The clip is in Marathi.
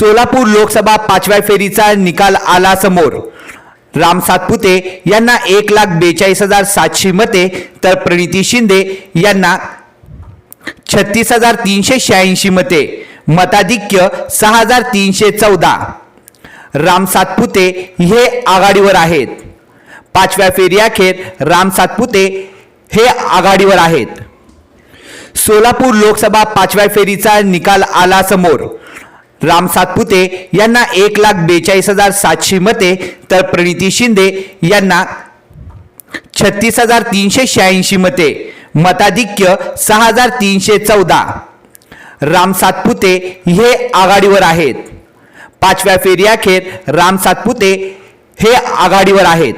सोलापूर लोकसभा पाचव्या फेरीचा निकाल आला समोर. राम सातपुते यांना एक लाख बेचाळीस हजार सातशे मते तर प्रणिती शिंदे यांना छत्तीस हजार तीनशे शहाऐंशी मते मताधिक्य सहा हजार तीनशे चौदा. राम सातपुते हे आघाडीवर आहेत. पाचव्या फेरीअखेर राम सातपुते हे आघाडीवर आहेत. सोलापूर लोकसभा पाचव्या फेरीचा निकाल आला समोर. राम सातपुते यांना एक लाख बेचाळीस हजार सातशे मते तर प्रणिती शिंदे यांना छत्तीस हजार तीनशे शहाऐंशी मते मताधिक्य सहा हजार तीनशे चौदा. राम सातपुते हे आघाडीवर आहेत. पाचव्या फेरी अखेर राम सातपुते हे आघाडीवर आहेत.